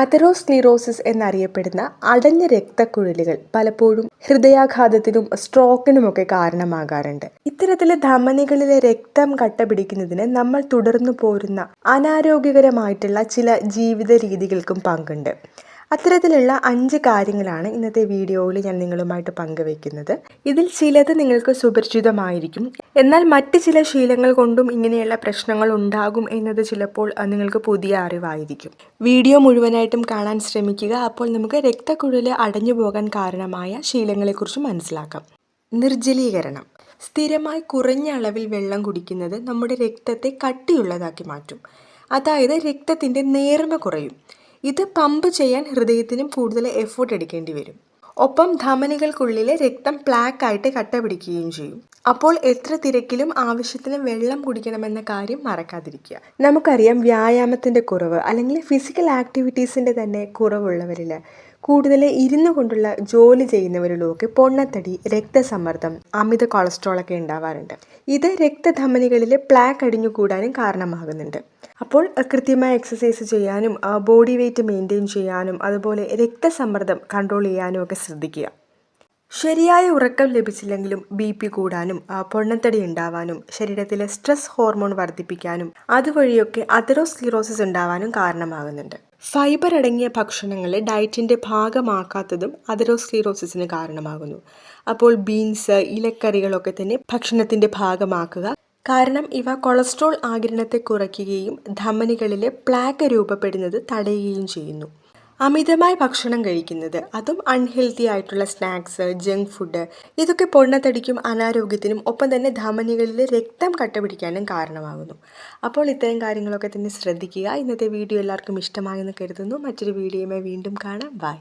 അതെറോസ്ക്ലീറോസിസ് എന്നറിയപ്പെടുന്ന അടഞ്ഞ രക്തക്കുഴലുകൾ പലപ്പോഴും ഹൃദയാഘാതത്തിനും സ്ട്രോക്കിനുമൊക്കെ കാരണമാകാറുണ്ട്. ഇത്തരത്തിലെ ധമനികളിലെ രക്തം കട്ട പിടിക്കുന്നതിന് നമ്മൾ തുടർന്നു പോരുന്ന അനാരോഗ്യകരമായിട്ടുള്ള ചില ജീവിത രീതികൾക്കും പങ്കുണ്ട്. അത്തരത്തിലുള്ള അഞ്ച് കാര്യങ്ങളാണ് ഇന്നത്തെ വീഡിയോയിൽ ഞാൻ നിങ്ങളുമായിട്ട് പങ്കുവെക്കുന്നത്. ഇതിൽ ചിലത് നിങ്ങൾക്ക് സുപരിചിതമായിരിക്കും. എന്നാൽ മറ്റ് ചില ശീലങ്ങൾ കൊണ്ടും ഇങ്ങനെയുള്ള പ്രശ്നങ്ങൾ ഉണ്ടാകും എന്നത് ചിലപ്പോൾ നിങ്ങൾക്ക് പുതിയ അറിവായിരിക്കും. വീഡിയോ മുഴുവനായിട്ടും കാണാൻ ശ്രമിക്കുക. അപ്പോൾ നമുക്ക് രക്തക്കുഴൽ അടഞ്ഞു പോകാൻ കാരണമായ ശീലങ്ങളെക്കുറിച്ച് മനസ്സിലാക്കാം. നിർജലീകരണം. സ്ഥിരമായി കുറഞ്ഞ അളവിൽ വെള്ളം കുടിക്കുന്നത് നമ്മുടെ രക്തത്തെ കട്ടിയുള്ളതാക്കി മാറ്റും. അതായത് രക്തത്തിന്റെ നേർമ കുറയും. ഇത് പമ്പ് ചെയ്യാൻ ഹൃദയത്തിനും കൂടുതൽ എഫേർട്ട് എടുക്കേണ്ടി വരും. ഒപ്പം ധമനികൾക്കുള്ളിലെ രക്തം പ്ലാക്ക് ആയിട്ട് കട്ട പിടിക്കുകയും ചെയ്യും. അപ്പോൾ എത്ര തിരക്കിലും ആവശ്യത്തിന് വെള്ളം കുടിക്കണമെന്ന കാര്യം മറക്കാതിരിക്കുക. നമുക്കറിയാം വ്യായാമത്തിന്റെ കുറവ് അല്ലെങ്കിൽ ഫിസിക്കൽ ആക്ടിവിറ്റീസിന്റെ തന്നെ കുറവുള്ളവരിൽ കൂടുതൽ ഇരുന്നു കൊണ്ടുള്ള ജോലി ചെയ്യുന്നവരിലുമൊക്കെ പൊണ്ണത്തടി രക്തസമ്മർദ്ദം അമിത കൊളസ്ട്രോൾ ഒക്കെ ഉണ്ടാവാറുണ്ട്. ഇത് രക്തധമനികളിലെ പ്ലാക്ക് അടിഞ്ഞു കൂടാനും കാരണമാകുന്നുണ്ട്. അപ്പോൾ കൃത്യമായ എക്സസൈസ് ചെയ്യാനും ബോഡി വെയ്റ്റ് മെയിന്റെയിൻ ചെയ്യാനും അതുപോലെ രക്തസമ്മർദ്ദം കൺട്രോൾ ചെയ്യാനും ഒക്കെ ശ്രദ്ധിക്കുക. ശരിയായ ഉറക്കം ലഭിച്ചില്ലെങ്കിലും ബി പി കൂടാനും പൊണ്ണത്തടി ഉണ്ടാവാനും ശരീരത്തിലെ സ്ട്രെസ് ഹോർമോൺ വർദ്ധിപ്പിക്കാനും അതുവഴിയൊക്കെ അതെറോസ്ക്ലിറോസിസ് ഉണ്ടാവാനും കാരണമാകുന്നുണ്ട്. ഫൈബർ അടങ്ങിയ ഭക്ഷണങ്ങളെ ഡയറ്റിന്റെ ഭാഗമാക്കാത്തതും അതെറോസ്ക്ലിറോസിസിന് കാരണമാകുന്നു. അപ്പോൾ ബീൻസ് ഇലക്കറികളൊക്കെ തന്നെ ഭക്ഷണത്തിന്റെ ഭാഗമാക്കുക കാരണം ഇവ കൊളസ്ട്രോൾ ആഗിരണത്തെ കുറയ്ക്കുകയും ധമനികളിലെ പ്ലാക്ക് രൂപപ്പെടുന്നത് തടയുകയും ചെയ്യുന്നു. അമിതമായ ഭക്ഷണം കഴിക്കുന്നത് അതും അൺഹെൽത്തി ആയിട്ടുള്ള സ്നാക്സ് ജങ്ക് ഫുഡ് ഇതൊക്കെ പൊണ്ണത്തടിക്കും അനാരോഗ്യത്തിനും ഒപ്പം തന്നെ ധമനികളിൽ രക്തം കട്ടപിടിക്കാനും കാരണമാകുന്നു. അപ്പോൾ ഇത്തരം കാര്യങ്ങളൊക്കെ തന്നെ ശ്രദ്ധിക്കുക. ഇന്നത്തെ വീഡിയോ എല്ലാവർക്കും ഇഷ്ടമായെന്ന് കരുതുന്നു. മറ്റൊരു വീഡിയോയുമായി വീണ്ടും കാണാം. ബൈ